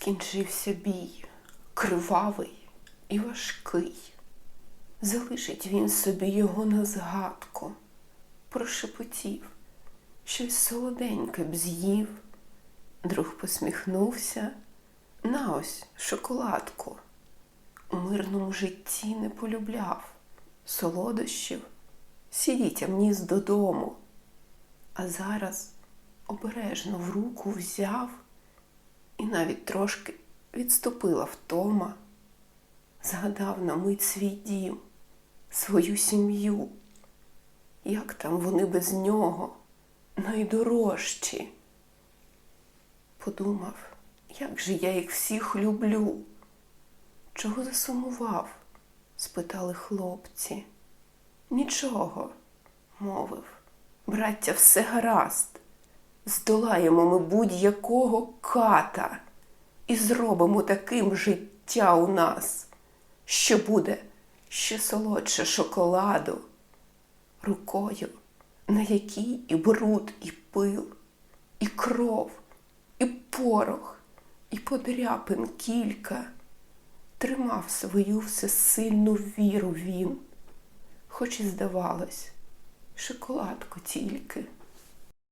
Скінчився бій, кривавий і важкий. Залишить він собі його на згадку, прошепотів, щось солоденьке б з'їв. Друг посміхнувся, на ось шоколадку. У мирному житті не полюбляв солодощів, всі дітям ніс додому. А зараз обережно в руку взяв навіть трошки відступила втома. Згадав на мить свій дім, свою сім'ю. Як там вони без нього, найдорожчі. Подумав, як же я їх всіх люблю. Чого засумував? спитали хлопці. Нічого, мовив, браття, все гаразд. Здолаємо ми будь-якого ката і зробимо таким життя у нас, що буде ще солодше шоколаду, рукою, на якій і бруд, і пил, і кров, і порох, і подряпин кілька. Тримав свою всесильну віру він, хоч і здавалось, шоколадку тільки.